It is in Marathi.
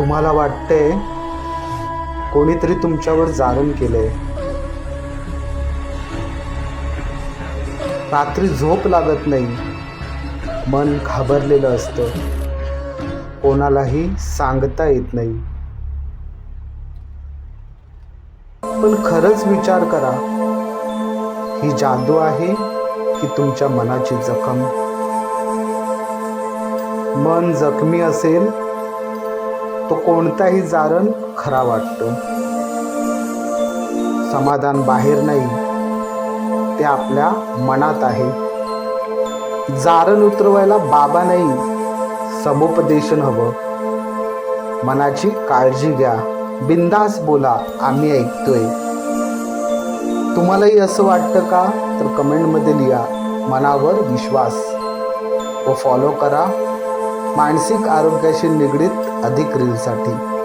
तुम्हाला वाटतंय कोणीतरी तुमच्यावर जारण केलंय? रात्री झोप लागत नाही. मन घाबरलेलं असतं. कोणालाही सांगता येत नाही. पण खरंच विचार करा. ही जादू आहे की तुमच्या मनाची जखम? मन जखमी असेल तो कोणताही जारण खरा वाटतो. समाधान बाहेर नाही ते आपल्या मनात आहे. जारण उतरवायला बाबा नाही समुपदेशन हवं. मनाची काळजी घ्या. बिंदास बोला आम्ही ऐकतोय. तुम्हालाही असं वाटतं का? तर कमेंटमध्ये लिहा. मनावर विश्वास. व फॉलो करा. मानसिक आरोग्याशी निगडीत अधिक रीलसाठी